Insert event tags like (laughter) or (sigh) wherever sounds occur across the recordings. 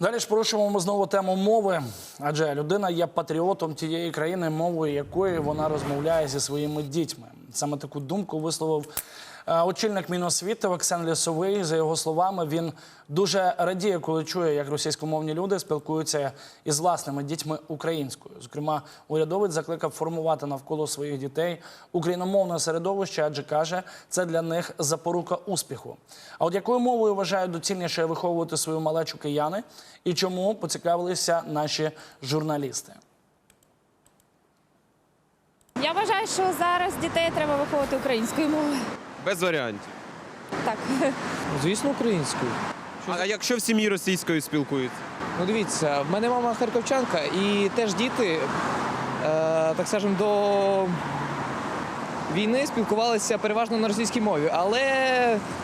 Далі ж порушуємо знову тему мови, адже людина є патріотом тієї країни, мовою якої вона розмовляє зі своїми дітьми. Саме таку думку висловив очільник Міносвіти Оксан Лісовий. За його словами, він дуже радіє, коли чує, як російськомовні люди спілкуються із власними дітьми українською. Зокрема, урядовець закликав формувати навколо своїх дітей україномовне середовище, адже каже, це для них запорука успіху. А от якою мовою вважають доцільніше виховувати свою малечу кияни і чому поцікавилися наші журналісти? Я вважаю, що зараз дітей треба виховувати українською мовою. Без варіантів. Так. Звісно, українською. А якщо в сім'ї російською спілкуються? Ну дивіться, в мене мама харківчанка, і теж діти, е, так скажемо, до війни спілкувалися переважно на російській мові. Але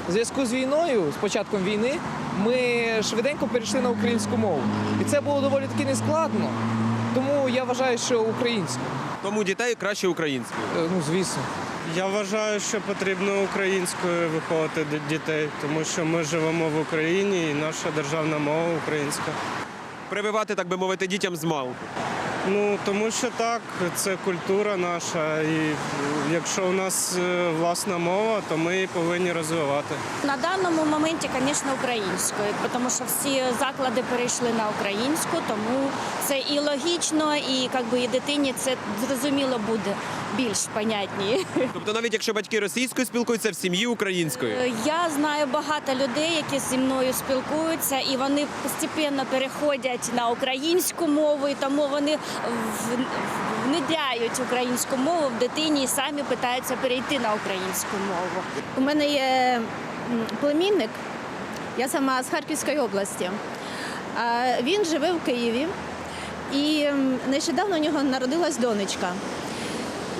в зв'язку з війною, з початком війни, ми швиденько перейшли на українську мову. І це було доволі таки нескладно. Тому я вважаю, що українською. Тому дітей краще українською. Е, Ну, звісно. Я вважаю, що потрібно українською виховувати дітей, тому що ми живемо в Україні і наша державна мова українська. Прививати, так би мовити, дітям з малку. Ну тому що так, це культура наша, і якщо у нас е, власна мова, то ми її повинні розвивати. На даному моменті, звісно, українською, тому що всі заклади перейшли на українську, тому це і логічно, і якби, і дитині це зрозуміло буде більш понятніше. Тобто, навіть якщо батьки російською спілкуються в сім'ї українською. Е, Я знаю багато людей, які зі мною спілкуються, і вони постепенно переходять на українську мову, і тому вони внедряють українську мову в дитині і самі питаються перейти на українську мову. У мене є племінник, я сама з Харківської області. Він живе в Києві і нещодавно у нього народилась донечка.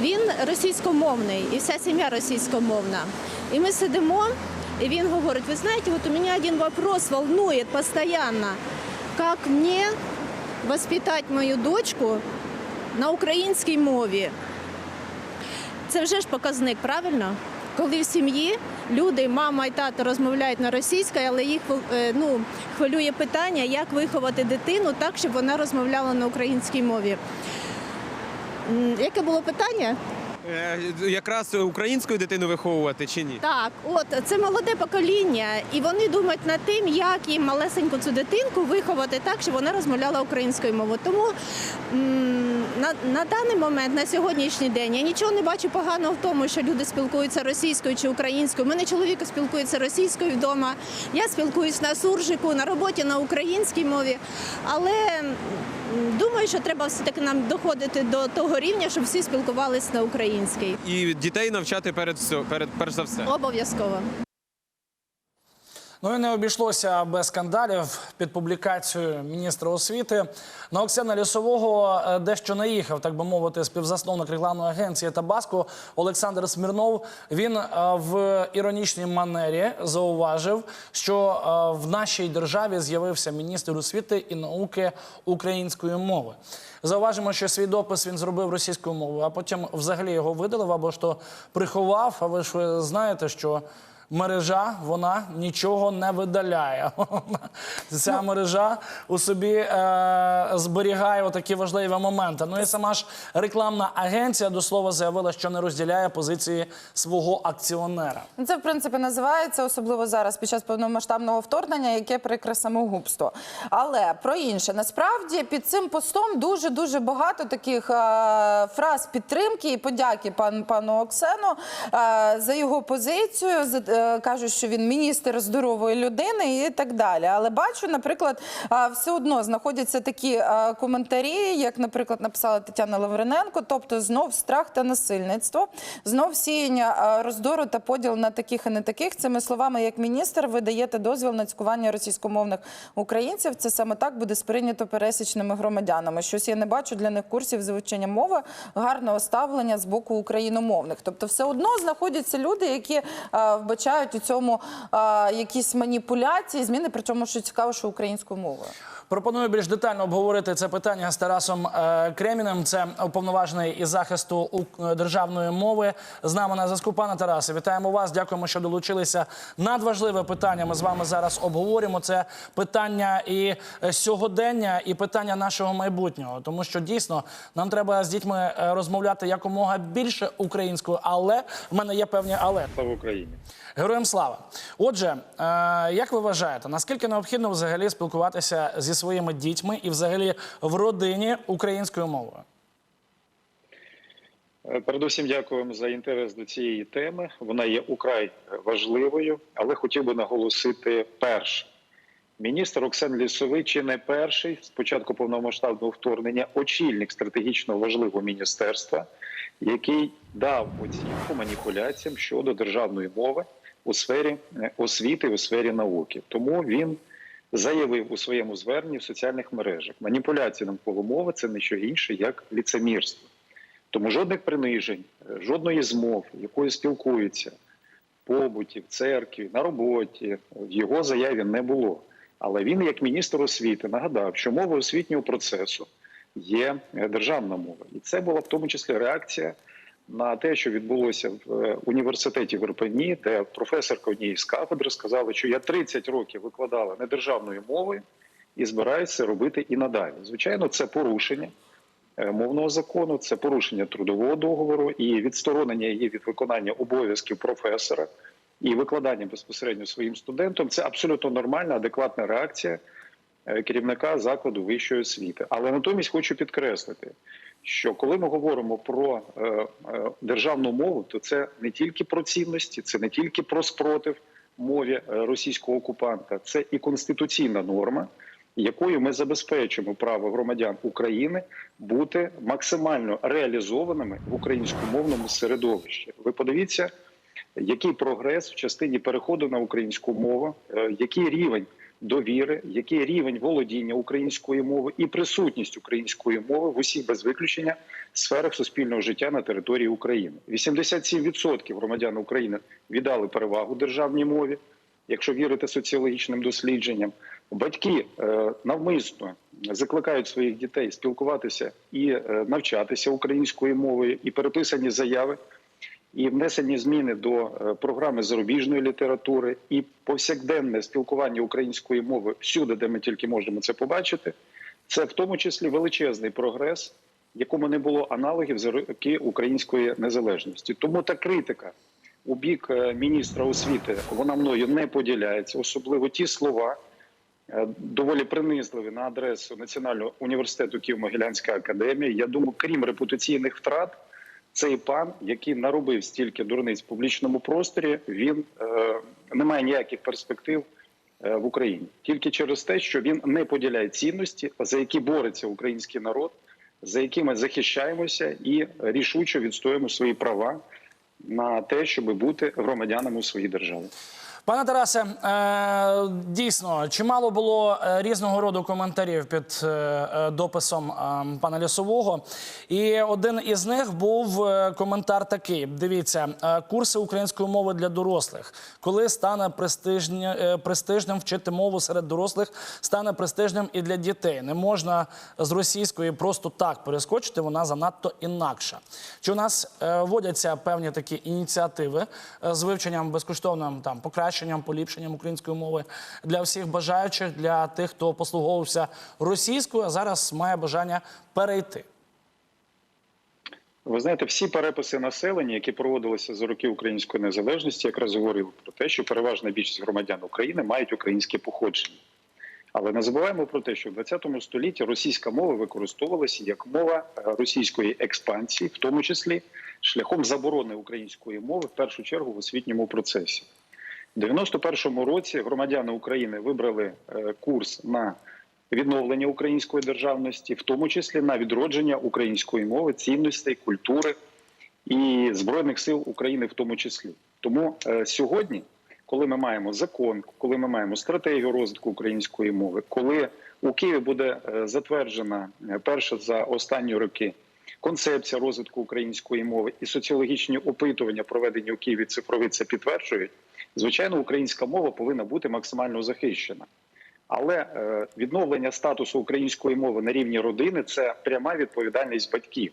Він російськомовний і вся сім'я російськомовна. І ми сидимо, і він говорить: ви знаєте, от у мене один вопрос волнує постійно, як мені воспитати мою дочку на українській мові. Це вже ж показник, правильно? Коли в сім'ї люди, мама і тато розмовляють на російській, але їх е, ну, хвилює питання, як виховати дитину так, щоб вона розмовляла на українській мові. Яке було питання? Е, якраз українською дитину виховувати чи ні? Так, от це молоде покоління, і вони думають над тим, як їм малесеньку цю дитинку виховати так, щоб вона розмовляла українською мовою. Тому на, на даний момент, на сьогоднішній день, я нічого не бачу поганого в тому, що люди спілкуються російською чи українською. У мене чоловік спілкується російською вдома. Я спілкуюсь на суржику, на роботі на українській мові. Але думаю, що треба все-таки нам доходити до того рівня, щоб всі спілкувалися на українській. І дітей навчати перед все, перед перш за все. Обов'язково. Ну і не обійшлося без скандалів під публікацією міністра освіти. На Оксана Лісового е, дещо наїхав, так би мовити, співзасновник рекламної агенції Табаско Олександр Смірнов. Він е, в іронічній манері зауважив, що е, в нашій державі з'явився міністр освіти і науки української мови. Зауважимо, що свій допис він зробив російською мовою, а потім взагалі його видалив або ж то приховав. А ви ж ви знаєте, що мережа вона нічого не видаляє. (laughs) Ця мережа у собі е, зберігає отакі важливі моменти. Ну і сама ж рекламна агенція до слова заявила, що не розділяє позиції свого акціонера. Ну, Це в принципі називається особливо зараз під час повномасштабного вторгнення, яке прикре самогубство. Але про інше насправді під цим постом дуже дуже багато таких е, фраз підтримки і подяки пан пану Оксену е, за його позицію. За, кажуть, що він міністр здорової людини і так далі. Але бачу, наприклад, все одно знаходяться такі коментарі, як, наприклад, написала Тетяна Лавриненко, тобто знов страх та насильництво, знов сіяння роздору та поділ на таких і не таких. Цими словами, як міністр, ви даєте дозвіл на цькування російськомовних українців. Це саме так буде сприйнято пересічними громадянами. Щось я не бачу для них курсів з вивчення мови, гарного ставлення з боку україномовних. Тобто, все одно знаходяться люди, які вбачають вбачають у цьому е, якісь маніпуляції, зміни, при чому, що цікаво, що українською мовою. Пропоную більш детально обговорити це питання з Тарасом е, Кремінем. Це уповноважений із захисту е, державної мови. З нами на зв'язку. Пане Тарасе, вітаємо вас. Дякуємо, що долучилися. Надважливе питання. Ми з вами зараз обговорюємо. Це питання і е, сьогодення, і питання нашого майбутнього. Тому що дійсно нам треба з дітьми розмовляти якомога більше українською, але в мене є певні але. Слава Україні! Героям слава. Отже, як ви вважаєте, наскільки необхідно взагалі спілкуватися зі своїми дітьми і взагалі в родині українською мовою? Е, Передусім дякуємо за інтерес до цієї теми. Вона є украй важливою, але хотів би наголосити перше. Міністр Оксан Лісовий не перший з початку повномасштабного вторгнення очільник стратегічно важливого міністерства, який дав оцінку маніпуляціям щодо державної мови у сфері е, освіти, у сфері науки. Тому він заявив у своєму зверненні в соціальних мережах: маніпуляції навколо мови це не що інше, як ліцемірство. Тому жодних принижень, е, жодної змов, якою спілкуються побуті, в церкві, на роботі, в його заяві не було. Але він, як міністр освіти, нагадав, що мова освітнього процесу є е, державна мова, і це була в тому числі реакція на те, що відбулося в е, університеті в Ірпені, де професорка однієї з кафедр сказала, що я 30 років викладала недержавною мовою і збираюся робити і надалі. Звичайно, це порушення е, мовного закону, це порушення трудового договору і відсторонення її від виконання обов'язків професора і викладання безпосередньо своїм студентам. Це абсолютно нормальна, адекватна реакція е, керівника закладу вищої освіти. Але натомість хочу підкреслити, що коли ми говоримо про е, е, державну мову, то це не тільки про цінності, це не тільки про спротив мові е, російського окупанта, це і конституційна норма, якою ми забезпечимо право громадян України бути максимально реалізованими в українськомовному середовищі. Ви подивіться, який прогрес в частині переходу на українську мову, який рівень довіри, який рівень володіння української мови і присутність української мови в усіх без виключення сферах суспільного життя на території України. 87% громадян України віддали перевагу державній мові, якщо вірити соціологічним дослідженням. Батьки е, навмисно закликають своїх дітей спілкуватися і е, навчатися українською мовою, і переписані заяви і внесені зміни до е, програми зарубіжної літератури, і повсякденне спілкування української мови всюди, де ми тільки можемо це побачити, це в тому числі величезний прогрес, якому не було аналогів за роки української незалежності. Тому та критика у бік е, міністра освіти вона мною не поділяється, особливо ті слова. е, Доволі принизливі на адресу Національного університету Києво-Могилянська академія. Я думаю, крім репутаційних втрат, цей пан, який наробив стільки дурниць в публічному просторі, він е, не має ніяких перспектив е, в Україні тільки через те, що він не поділяє цінності, за які бореться український народ, за які ми захищаємося і рішуче відстоюємо свої права на те, щоб бути громадянами у своїй державі. Пане Тарасе, е, дійсно чимало було е, різного роду коментарів під е, дописом пана лісового. І один із них був коментар такий: дивіться, курси української мови для дорослих. Коли стане престижним вчити мову серед дорослих, стане престижним і для дітей. Не можна з російської просто так перескочити, вона занадто інакша. Чи у нас вводяться певні такі ініціативи з вивченням безкоштовним там покращенням, поліпшенням української мови для всіх бажаючих, для тих, хто послуговувався російською, а зараз має бажання перейти? Ви знаєте, всі переписи населення, які проводилися за роки української незалежності, якраз говорили про те, що переважна більшість громадян України мають українське походження. Але не забуваємо про те, що в 20 столітті російська мова використовувалася як мова е, російської експансії, в тому числі шляхом заборони української мови, в першу чергу в освітньому процесі. У 91-му році громадяни України вибрали е, курс на відновлення української державності, в тому числі на відродження української мови, цінностей, культури і збройних сил України, в тому числі. Тому е, сьогодні, коли ми маємо закон, коли ми маємо стратегію розвитку української мови, коли у Києві буде е, затверджена перша за останні роки концепція розвитку української мови і соціологічні опитування, проведені у Києві цифрові, це підтверджують. Звичайно, українська мова повинна бути максимально захищена. Але е, відновлення статусу української мови на рівні родини це пряма відповідальність батьків.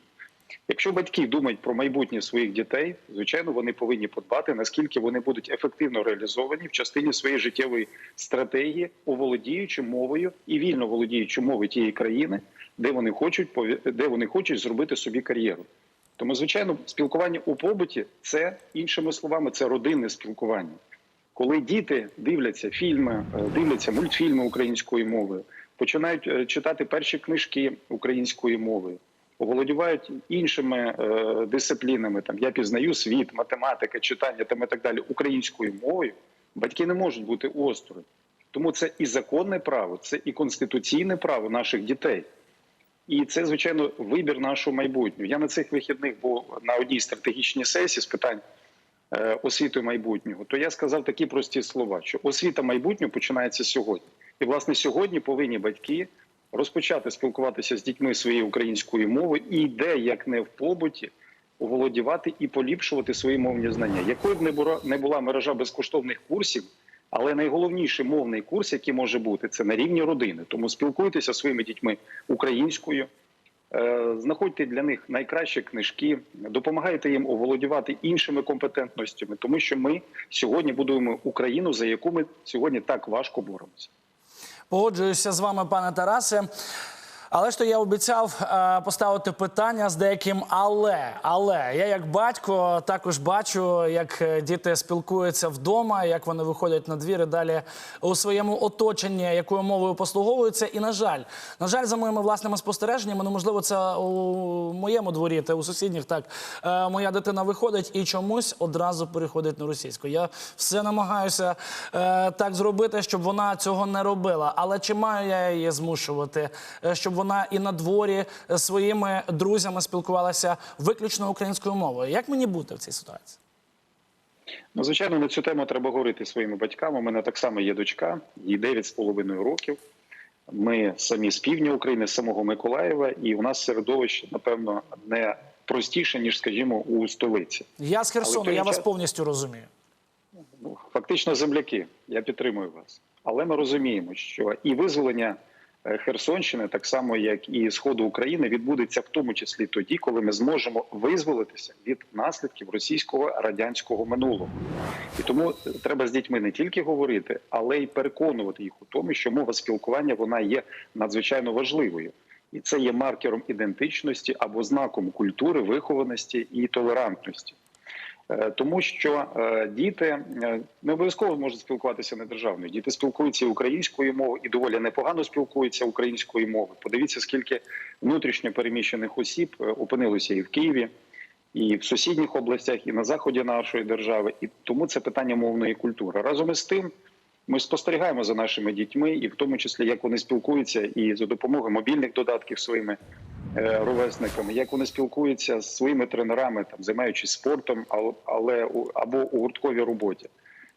Якщо батьки думають про майбутнє своїх дітей, звичайно, вони повинні подбати, наскільки вони будуть ефективно реалізовані в частині своєї життєвої стратегії, оволодіючи мовою і вільно володіючи мовою тієї країни, де вони хочуть де вони хочуть зробити собі кар'єру. Тому, звичайно, спілкування у побуті це іншими словами, це родинне спілкування. Коли діти дивляться фільми, е, дивляться мультфільми українською мовою, починають е, читати перші книжки українською мовою, оволодівають іншими е, дисциплінами. Там я пізнаю світ, математика, читання там і так далі українською мовою. Батьки не можуть бути осторонь. Тому це і законне право, це і конституційне право наших дітей. І це, звичайно, вибір нашого майбутнього. Я на цих вихідних був на одній стратегічній сесії з питань е, освіти майбутнього. То я сказав такі прості слова: що освіта майбутнього починається сьогодні. І, власне, сьогодні повинні батьки розпочати спілкуватися з дітьми своєю українською мовою і де, як не в побуті, оволодівати і поліпшувати свої мовні знання. Якою б не була мережа безкоштовних курсів, але найголовніший мовний курс, який може бути, це на рівні родини. Тому спілкуйтеся зі своїми дітьми українською, е, знаходьте для них найкращі книжки, допомагайте їм оволодівати іншими компетентностями, тому що ми сьогодні будуємо Україну, за яку ми сьогодні так важко боремося. Погоджуюся з вами, пане Тарасе. Але ж то я обіцяв е, поставити питання з деяким але. Але я як батько також бачу, як е, діти спілкуються вдома, як вони виходять на двір і далі у своєму оточенні, якою мовою послуговуються. І на жаль, на жаль, за моїми власними спостереженнями, ну можливо, це у моєму дворі, та у сусідніх так е, моя дитина виходить і чомусь одразу переходить на російську. Я все намагаюся так зробити, щоб вона цього не робила. Але чи маю я її змушувати, щоб вона і на дворі з своїми друзями спілкувалася виключно українською мовою? Як мені бути в цій ситуації? Ну, звичайно, на цю тему треба говорити своїми батьками. У мене так само є дочка, їй 9,5 років. Ми самі з півдня України, з самого Миколаєва, і у нас середовище, напевно, не простіше, ніж, скажімо, у столиці. Я з Херсону, я вас повністю розумію. Ну, фактично земляки. Я підтримую вас. Але ми розуміємо, що і визволення е, Херсонщини, так само як і сходу України, відбудеться в тому числі тоді, коли ми зможемо визволитися від наслідків російського радянського минулого. І тому е, треба з дітьми не тільки говорити, але й переконувати їх у тому, що мова спілкування вона є надзвичайно важливою. І це є маркером ідентичності або знаком культури, вихованості і толерантності. Е, Тому що е, діти е, не обов'язково можуть спілкуватися недержавною. Діти спілкуються і українською мовою і доволі непогано спілкуються українською мовою. Подивіться, скільки внутрішньо переміщених осіб опинилося і в Києві, і в сусідніх областях, і на заході нашої держави. І тому це питання мовної культури. Разом із тим, ми спостерігаємо за нашими дітьми, і в тому числі як вони спілкуються, і за допомогою мобільних додатків своїми ровесниками, як вони спілкуються з своїми тренерами, там займаючись спортом, ал- але або у гуртковій роботі.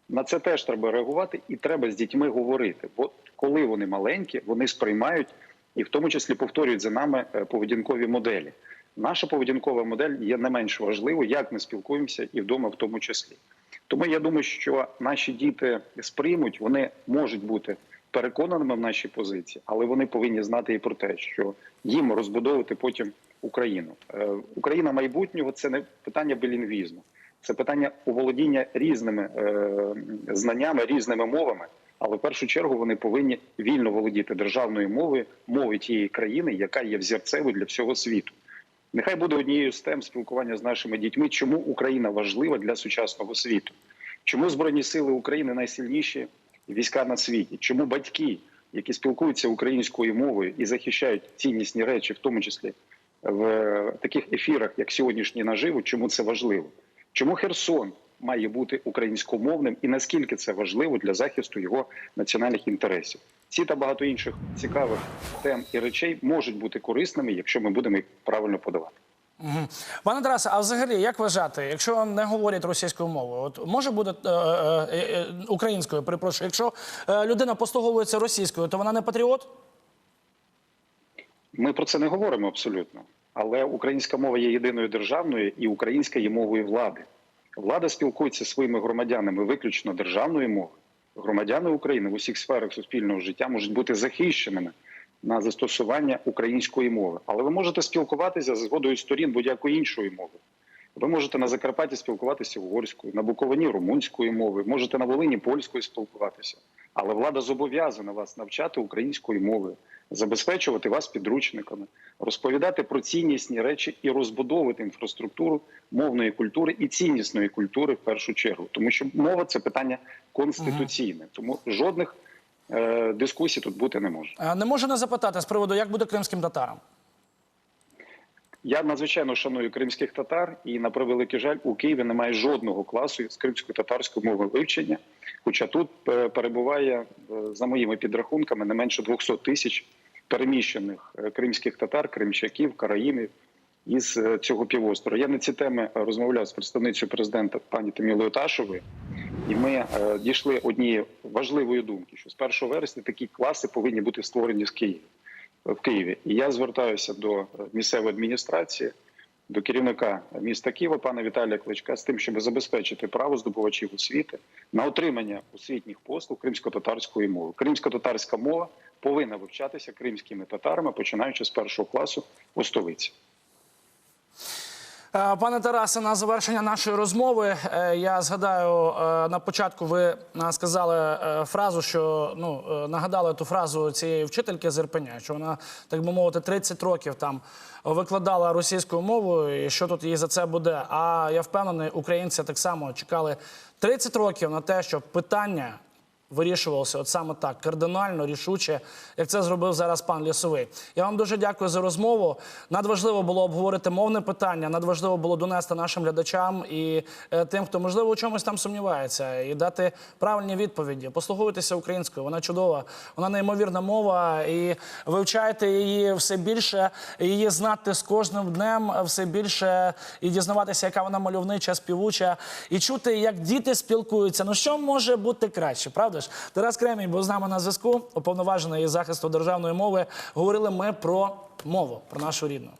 На це теж треба реагувати, і треба з дітьми говорити. Бо коли вони маленькі, вони сприймають і в тому числі повторюють за нами е, поведінкові моделі. Наша поведінкова модель є не менш важливою, як ми спілкуємося і вдома, в тому числі. Тому я думаю, що наші діти сприймуть, вони можуть бути переконаними в нашій позиції, але вони повинні знати і про те, що їм розбудовувати потім Україну. Е, Україна майбутнього це не питання білінгвізму, це питання оволодіння різними е, знаннями, різними мовами. Але в першу чергу вони повинні вільно володіти державною мовою, мовою тієї країни, яка є взірцевою для всього світу. Нехай буде однією з тем спілкування з нашими дітьми, чому Україна важлива для сучасного світу, чому Збройні сили України найсильніші війська на світі, чому батьки, які спілкуються українською мовою і захищають ціннісні речі, в тому числі в е, таких ефірах, як сьогоднішній наживо, чому це важливо? Чому Херсон має бути українськомовним і наскільки це важливо для захисту його національних інтересів? Ці та багато інших цікавих тем і речей можуть бути корисними, якщо ми будемо їх правильно подавати. Мгм. Пане Тарасе, а взагалі, як вважати, якщо не говорять російською мовою, от може бути е, е, е, українською, перепрошую, якщо е, людина послуговується російською, то вона не патріот? Ми про це не говоримо абсолютно. Але українська мова є єдиною державною, і українська є мовою влади. Влада спілкується своїми громадянами виключно державною мовою. Громадяни України в усіх сферах суспільного життя можуть бути захищеними на застосування української мови, але ви можете спілкуватися за згодою сторін будь-якої іншої мови. Ви можете на Закарпатті спілкуватися угорською, на Буковині румунською мовою, можете на Волині польською спілкуватися. Але влада зобов'язана вас навчати української мови, забезпечувати вас підручниками, розповідати про ціннісні речі і розбудовувати інфраструктуру мовної культури і ціннісної культури в першу чергу, тому що мова це питання конституційне, тому жодних дискусій тут бути не може. Е, Не можу не запитати з приводу, як буде кримським татарам. Я надзвичайно шаную кримських татар, і на превеликий жаль, у Києві немає жодного класу з кримсько-татарської мови вивчення. Хоча тут е, перебуває е, за моїми підрахунками не менше 200 тисяч переміщених е, кримських татар, кримчаків, караїмів із е, цього півострова. Я на ці теми розмовляв з представницею президента пані Тамілою Ташовою, і ми е, дійшли однієї важливої думки, що з 1 вересня такі класи повинні бути створені з Києва в Києві. І я звертаюся до е, місцевої адміністрації, до керівника міста Києва, пана Віталія Кличка, з тим, щоб забезпечити право здобувачів освіти на отримання освітніх послуг кримсько-татарської мови. Кримсько-татарська мова повинна вивчатися кримськими татарами, починаючи з першого класу у столиці. Е, Пане Тарасе, на завершення нашої розмови е, я згадаю е, на початку. Ви сказали фразу, що ну нагадали ту фразу цієї вчительки з Ірпеня, що вона, так би мовити, 30 років там викладала російською мовою, і що тут їй за це буде. А я впевнений, українці так само чекали 30 років на те, щоб питання вирішувалося от саме так, кардинально, рішуче, як це зробив зараз пан Лісовий. Я вам дуже дякую за розмову. Надважливо було обговорити мовне питання, надважливо було донести нашим глядачам і е, тим, хто можливо у чомусь там сумнівається, і дати правильні відповіді. Послуговуйтеся українською, вона чудова, вона неймовірна мова, і вивчайте її все більше, її знати з кожним днем все більше і дізнаватися, яка вона мальовнича, співуча, і чути, як діти спілкуються. Ну що може бути краще, правда ж? Тарас Кремінь був з нами на зв'язку, уповноважений із захисту державної мови. Говорили ми про мову, про нашу рідну.